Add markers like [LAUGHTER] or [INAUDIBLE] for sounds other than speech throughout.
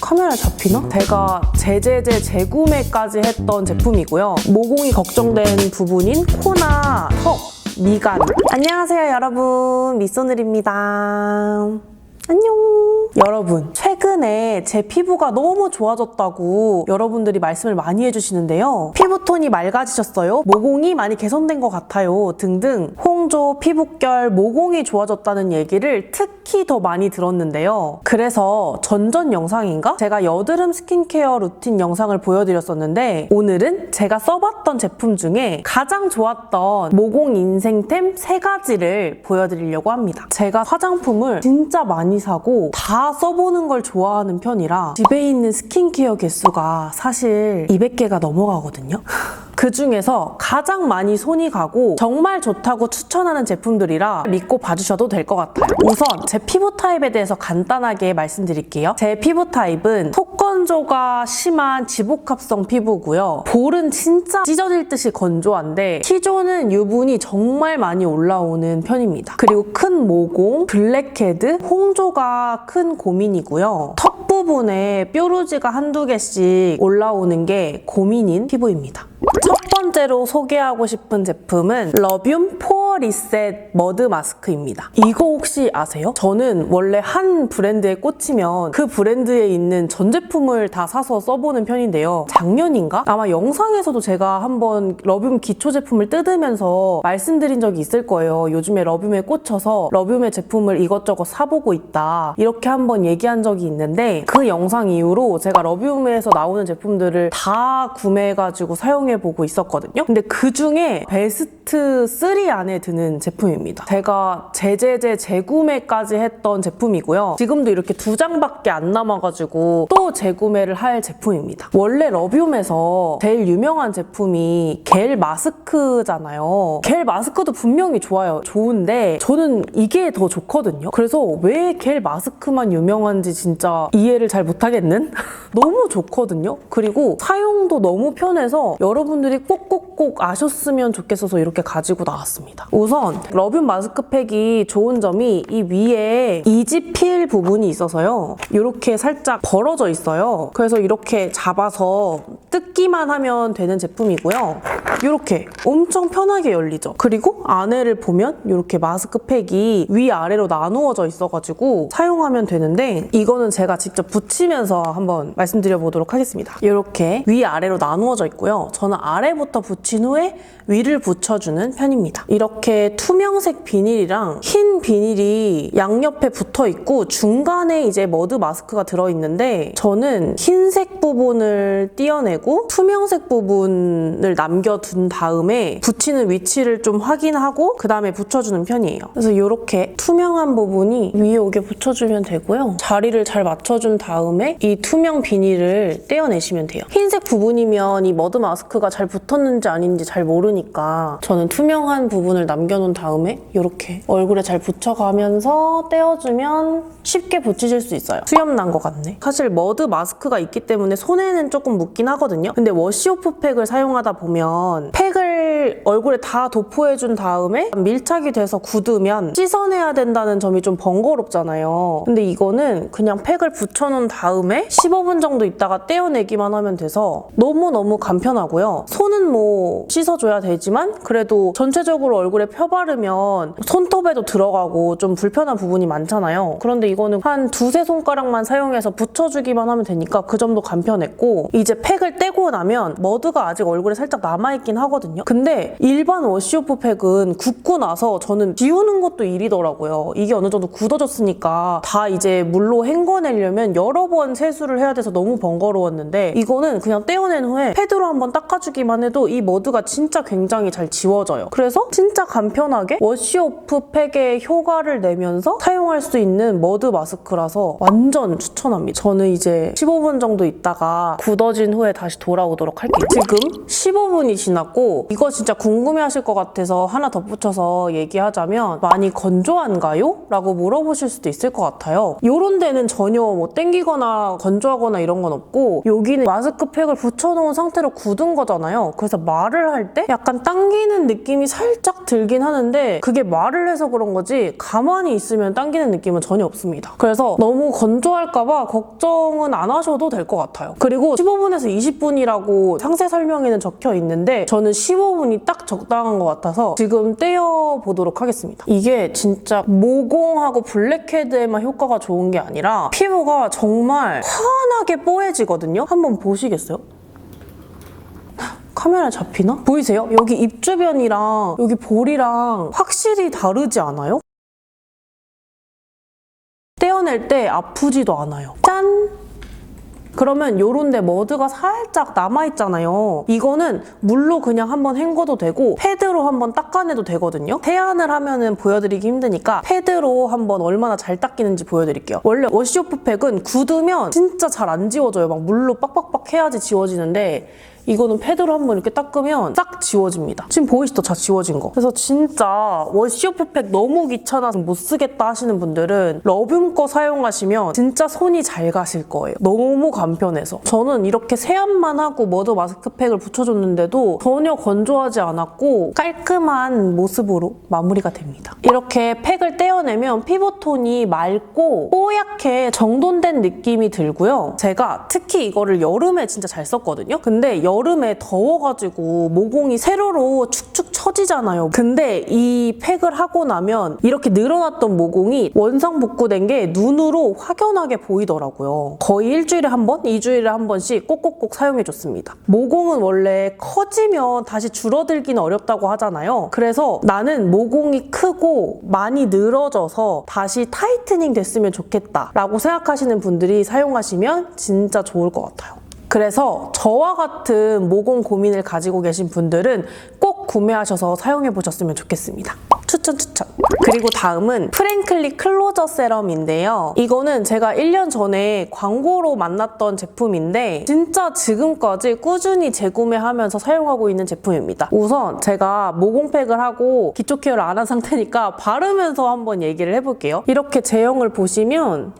카메라 잡히나? 제가 제제제 재구매까지 했던 제품이고요. 모공이 걱정된 부분인 코나 턱, 미간. 안녕하세요, 여러분. 미소늘입니다. 안녕. 여러분, 최근에 제 피부가 너무 좋아졌다고 여러분들이 말씀을 많이 해주시는데요. 피부톤이 맑아지셨어요? 모공이 많이 개선된 것 같아요. 등등 홍 조, 피부결, 모공이 좋아졌다는 얘기를 특히 더 많이 들었는데요. 그래서 전전 영상인가? 제가 여드름 스킨케어 루틴 영상을 보여드렸었는데 오늘은 제가 써봤던 제품 중에 가장 좋았던 모공 인생템 세 가지를 보여드리려고 합니다. 제가 화장품을 진짜 많이 사고 다 써보는 걸 좋아하는 편이라 집에 있는 스킨케어 개수가 사실 200개가 넘어가거든요. [LAUGHS] 그 중에서 가장 많이 손이 가고 정말 좋다고 추천하는 제품들이라 믿고 봐주셔도 될 것 같아요. 우선 제 피부 타입에 대해서 간단하게 말씀드릴게요. 제 피부 타입은 속건조가 심한 지복합성 피부고요. 볼은 진짜 찢어질 듯이 건조한데 T존은 유분이 정말 많이 올라오는 편입니다. 그리고 큰 모공, 블랙헤드, 홍조가 큰 고민이고요. 턱 부분에 뾰루지가 한두 개씩 올라오는 게 고민인 피부입니다. 첫 번째로 소개하고 싶은 제품은 러뷴 포어 리셋 머드 마스크입니다. 이거 혹시 아세요? 저는 원래 한 브랜드에 꽂히면 그 브랜드에 있는 전 제품을 다 사서 써보는 편인데요. 작년인가? 아마 영상에서도 제가 한번 러뷴 기초 제품을 뜯으면서 말씀드린 적이 있을 거예요. 요즘에 러뷴에 꽂혀서 러뷴의 제품을 이것저것 사보고 있다. 이렇게 한번 얘기한 적이 있는데 그 영상 이후로 제가 러뷴에서 나오는 제품들을 다 구매해가지고 사용해보고 있었 거든요. 근데 그 중에 베스트 3 안에 드는 제품입니다. 제가 제제제 재구매까지 했던 제품이고요. 지금도 이렇게 두 장밖에 안 남아가지고 또 재구매를 할 제품입니다. 원래 러뷴에서 제일 유명한 제품이 겔 마스크잖아요. 겔 마스크도 분명히 좋아요. 좋은데 저는 이게 더 좋거든요. 그래서 왜 겔 마스크만 유명한지 진짜 이해를 잘 못하겠는? [LAUGHS] 너무 좋거든요. 그리고 사용도 너무 편해서 여러분들이 꼭 꼭꼭 아셨으면 좋겠어서 이렇게 가지고 나왔습니다. 우선 러뷴 마스크팩이 좋은 점이 이 위에 이지필 부분이 있어서요. 이렇게 살짝 벌어져 있어요. 그래서 이렇게 잡아서 뜯기만 하면 되는 제품이고요. 이렇게 엄청 편하게 열리죠. 그리고 안에를 보면 이렇게 마스크팩이 위아래로 나누어져 있어가지고 사용하면 되는데 이거는 제가 직접 붙이면서 한번 말씀드려 보도록 하겠습니다. 이렇게 위아래로 나누어져 있고요. 저는 아래부터 붙인 후에 위를 붙여주는 편입니다. 이렇게 투명색 비닐이랑 흰 비닐이 양옆에 붙어 있고 중간에 이제 머드 마스크가 들어있는데 저는 흰색 부분을 떼어내고 투명색 부분을 남겨 둔 다음에 붙이는 위치를 좀 확인하고 그 다음에 붙여주는 편이에요. 그래서 이렇게 투명한 부분이 위에 오게 붙여주면 되고요. 자리를 잘 맞춰준 다음에 이 투명 비닐을 떼어내시면 돼요. 흰색 부분이면 이 머드 마스크가 잘 붙었는지 아닌지 잘 모르니까 저는 투명한 부분을 남겨놓은 다음에 이렇게 얼굴에 잘 붙여가면서 떼어주면 쉽게 붙이실 수 있어요. 수염 난 것 같네. 사실 머드 마스크가 있기 때문에 손에는 조금 묻긴 하거든요. 근데 워시오프 팩을 사용하다 보면 팩을 얼굴에 다 도포해준 다음에 밀착이 돼서 굳으면 씻어내야 된다는 점이 좀 번거롭잖아요. 근데 이거는 그냥 팩을 붙여놓은 다음에 15분 정도 있다가 떼어내기만 하면 돼서 너무너무 간편하고요. 손은 뭐 씻어줘야 되지만 그래도 전체적으로 얼굴에 펴바르면 손톱에도 들어가고 좀 불편한 부분이 많잖아요. 그런데 이거는 한 두세 손가락만 사용해서 붙여주기만 하면 되니까 그 점도 간편했고 이제 팩을 떼고 나면 머드가 아직 얼굴에 살짝 남아있 긴 하거든요. 근데 일반 워시오프 팩은 굳고 나서 저는 지우는 것도 일이더라고요. 이게 어느 정도 굳어졌으니까 다 이제 물로 헹궈내려면 여러 번 세수를 해야 돼서 너무 번거로웠는데 이거는 그냥 떼어낸 후에 패드로 한번 닦아주기만 해도 이 머드가 진짜 굉장히 잘 지워져요. 그래서 진짜 간편하게 워시오프 팩의 효과를 내면서 사용할 수 있는 머드 마스크라서 완전 추천합니다. 저는 이제 15분 정도 있다가 굳어진 후에 다시 돌아오도록 할게요. 지금 15분이 지났고 이거 진짜 궁금해하실 것 같아서 하나 덧붙여서 얘기하자면 많이 건조한가요? 라고 물어보실 수도 있을 것 같아요. 요런 데는 전혀 뭐 땡기거나 건조하거나 이런 건 없고 여기는 마스크팩을 붙여놓은 상태로 굳은 거잖아요. 그래서 말을 할 때 약간 당기는 느낌이 살짝 들긴 하는데 그게 말을 해서 그런 거지 가만히 있으면 당기는 느낌은 전혀 없습니다. 그래서 너무 건조할까봐 걱정은 안 하셔도 될 것 같아요. 그리고 15분에서 20분이라고 상세 설명에는 적혀 있는데 저는 15분이 딱 적당한 것 같아서 지금 떼어 보도록 하겠습니다. 이게 진짜 모공하고 블랙헤드에만 효과가 좋은 게 아니라 피부가 정말 환하게 뽀해지거든요. 한번 보시겠어요? 카메라 잡히나? 보이세요? 여기 입 주변이랑 여기 볼이랑 확실히 다르지 않아요? 떼어낼 때 아프지도 않아요. 짠! 그러면 요런데 머드가 살짝 남아있잖아요. 이거는 물로 그냥 한번 헹궈도 되고 패드로 한번 닦아내도 되거든요. 세안을 하면은 보여드리기 힘드니까 패드로 한번 얼마나 잘 닦이는지 보여드릴게요. 원래 워시오프 팩은 굳으면 진짜 잘 안 지워져요. 막 물로 빡빡빡 해야지 지워지는데 이거는 패드로 한번 이렇게 닦으면 싹 지워집니다. 지금 보이시죠? 다 지워진 거. 그래서 진짜 워시오프팩 너무 귀찮아서 못 쓰겠다 하시는 분들은 러뷴 거 사용하시면 진짜 손이 잘 가실 거예요. 너무 간편해서. 저는 이렇게 세안만 하고 머드 마스크팩을 붙여줬는데도 전혀 건조하지 않았고 깔끔한 모습으로 마무리가 됩니다. 이렇게 팩을 떼어내면 피부톤이 맑고 뽀얗게 정돈된 느낌이 들고요. 제가 특히 이거를 여름에 진짜 잘 썼거든요. 근데 여름 에 더워가지고 모공이 세로로 축축 처지잖아요. 근데 이 팩을 하고 나면 이렇게 늘어났던 모공이 원상 복구된 게 눈으로 확연하게 보이더라고요. 거의 일주일에 한 번, 이주일에 한 번씩 꼭꼭꼭 사용해줬습니다. 모공은 원래 커지면 다시 줄어들기는 어렵다고 하잖아요. 그래서 나는 모공이 크고 많이 늘어져서 다시 타이트닝 됐으면 좋겠다라고 생각하시는 분들이 사용하시면 진짜 좋을 것 같아요. 그래서 저와 같은 모공 고민을 가지고 계신 분들은 꼭 구매하셔서 사용해 보셨으면 좋겠습니다. 추천 추천. 그리고 다음은 프랭클리 클로저 세럼인데요. 이거는 제가 1년 전에 광고로 만났던 제품인데 진짜 지금까지 꾸준히 재구매하면서 사용하고 있는 제품입니다. 우선 제가 모공팩을 하고 기초 케어를 안 한 상태니까 바르면서 한번 얘기를 해볼게요. 이렇게 제형을 보시면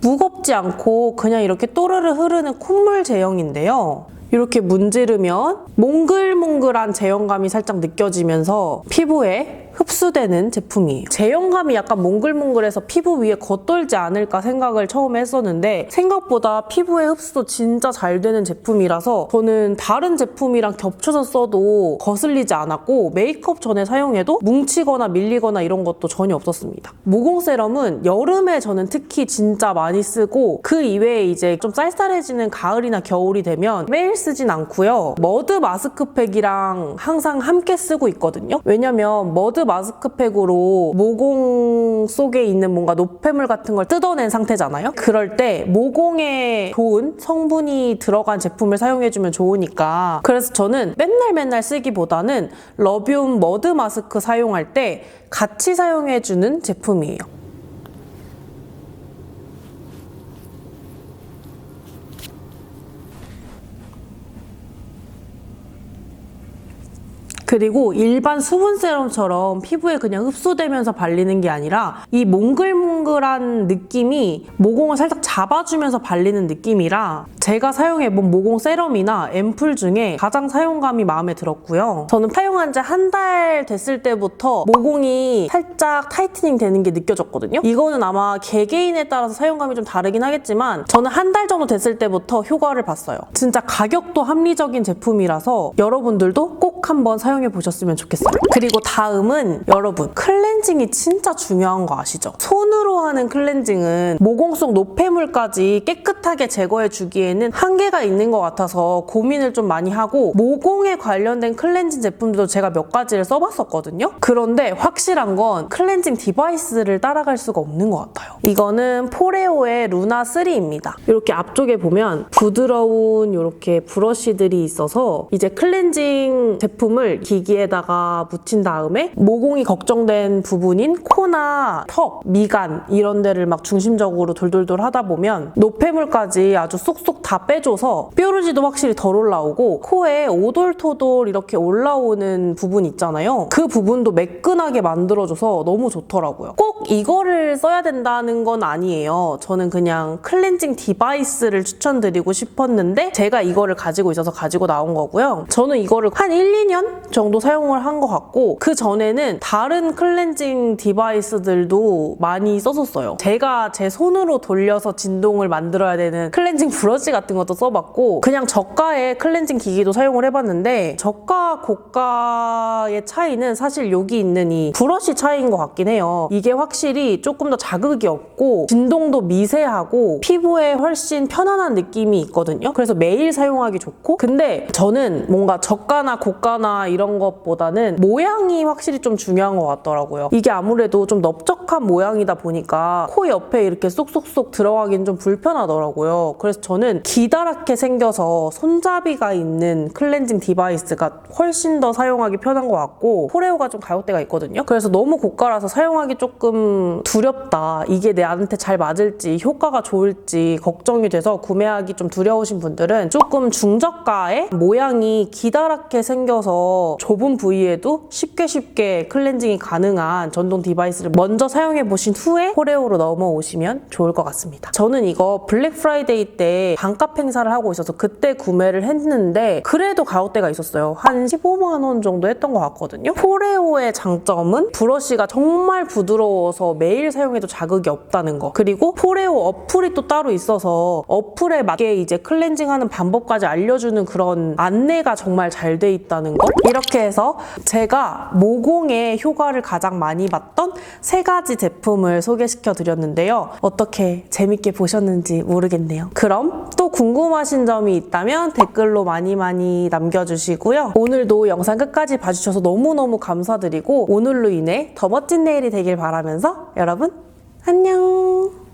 무겁지 않고 그냥 이렇게 또르르 흐르는 콧물 제형인데요. 이렇게 문지르면 몽글몽글한 제형감이 살짝 느껴지면서 피부에 흡수되는 제품이에요. 제형감이 약간 몽글몽글해서 피부 위에 겉돌지 않을까 생각을 처음에 했었는데 생각보다 피부에 흡수도 진짜 잘 되는 제품이라서 저는 다른 제품이랑 겹쳐서 써도 거슬리지 않았고 메이크업 전에 사용해도 뭉치거나 밀리거나 이런 것도 전혀 없었습니다. 모공 세럼은 여름에 저는 특히 진짜 많이 쓰고 그 이외에 이제 좀 쌀쌀해지는 가을이나 겨울이 되면 매일 쓰진 않고요. 머드 마스크팩이랑 항상 함께 쓰고 있거든요. 왜냐면 머드 마스크팩으로 모공 속에 있는 뭔가 노폐물 같은 걸 뜯어낸 상태잖아요. 그럴 때 모공에 좋은 성분이 들어간 제품을 사용해주면 좋으니까. 그래서 저는 맨날 맨날 쓰기보다는 러뷴 머드 마스크 사용할 때 같이 사용해주는 제품이에요. 그리고 일반 수분 세럼처럼 피부에 그냥 흡수되면서 발리는 게 아니라 이 몽글몽글한 느낌이 모공을 살짝 잡아주면서 발리는 느낌이라 제가 사용해본 모공 세럼이나 앰플 중에 가장 사용감이 마음에 들었고요. 저는 사용한 지 한 달 됐을 때부터 모공이 살짝 타이트닝 되는 게 느껴졌거든요. 이거는 아마 개개인에 따라서 사용감이 좀 다르긴 하겠지만 저는 한 달 정도 됐을 때부터 효과를 봤어요. 진짜 가격도 합리적인 제품이라서 여러분들도 꼭 한번 사용 해 보셨으면 좋겠어요. 그리고 다음은 여러분 클렌징이 진짜 중요한 거 아시죠? 손으로 하는 클렌징은 모공 속 노폐물까지 깨끗하게 제거해 주기에는 한계가 있는 것 같아서 고민을 좀 많이 하고 모공에 관련된 클렌징 제품들도 제가 몇 가지를 써봤었거든요. 그런데 확실한 건 클렌징 디바이스를 따라갈 수가 없는 것 같아요. 이거는 포레오의 루나 3입니다. 이렇게 앞쪽에 보면 부드러운 이렇게 브러쉬들이 있어서 이제 클렌징 제품을 기기에다가 묻힌 다음에 모공이 걱정된 부분인 코나 턱, 미간 이런 데를 막 중심적으로 돌돌돌 하다 보면 노폐물까지 아주 쏙쏙 다 빼줘서 뾰루지도 확실히 덜 올라오고 코에 오돌토돌 이렇게 올라오는 부분 있잖아요. 그 부분도 매끈하게 만들어줘서 너무 좋더라고요. 꼭 이거를 써야 된다는 건 아니에요. 저는 그냥 클렌징 디바이스를 추천드리고 싶었는데 제가 이거를 가지고 있어서 가지고 나온 거고요. 저는 이거를 한 1, 2년 정도 사용을 한 것 같고 그 전에는 다른 클렌징 디바이스들도 많이 썼었어요. 제가 제 손으로 돌려서 진동을 만들어야 되는 클렌징 브러쉬 같은 것도 써봤고 그냥 저가의 클렌징 기기도 사용을 해봤는데 저가 고가의 차이는 사실 여기 있는 이 브러쉬 차이인 것 같긴 해요. 이게 확실히 조금 더 자극이 없고 진동도 미세하고 피부에 훨씬 편안한 느낌이 있거든요. 그래서 매일 사용하기 좋고 근데 저는 뭔가 저가나 고가나 이런 것보다는 모양이 확실히 좀 중요한 것 같더라고요. 이게 아무래도 좀 넓적한 모양이다 보니까 코 옆에 이렇게 쏙쏙쏙 들어가긴 좀 불편하더라고요. 그래서 저는 기다랗게 생겨서 손잡이가 있는 클렌징 디바이스가 훨씬 더 사용하기 편한 것 같고 포레오가 좀 가격대가 있거든요. 그래서 너무 고가라서 사용하기 조금 두렵다. 이게 내한테 잘 맞을지 효과가 좋을지 걱정이 돼서 구매하기 좀 두려우신 분들은 조금 중저가의 모양이 기다랗게 생겨서 좁은 부위에도 쉽게 쉽게 클렌징이 가능한 전동 디바이스를 먼저 사용해 보신 후에 포레오로 넘어오시면 좋을 것 같습니다. 저는 이거 블랙 프라이데이 때 반값 행사를 하고 있어서 그때 구매를 했는데 그래도 가격대가 있었어요. 한 15만 원 정도 했던 것 같거든요. 포레오의 장점은 브러쉬가 정말 부드러워서 매일 사용해도 자극이 없다는 거. 그리고 포레오 어플이 또 따로 있어서 어플에 맞게 이제 클렌징하는 방법까지 알려주는 그런 안내가 정말 잘 돼 있다는 거. 이렇게 해서 제가 모공에 효과를 가장 많이 봤던 세 가지 제품을 소개시켜 드렸는데요. 어떻게 재밌게 보셨는지 모르겠네요. 그럼 또 궁금하신 점이 있다면 댓글로 많이 많이 남겨주시고요. 오늘도 영상 끝까지 봐주셔서 너무너무 감사드리고 오늘로 인해 더 멋진 내일이 되길 바라면서 여러분 안녕!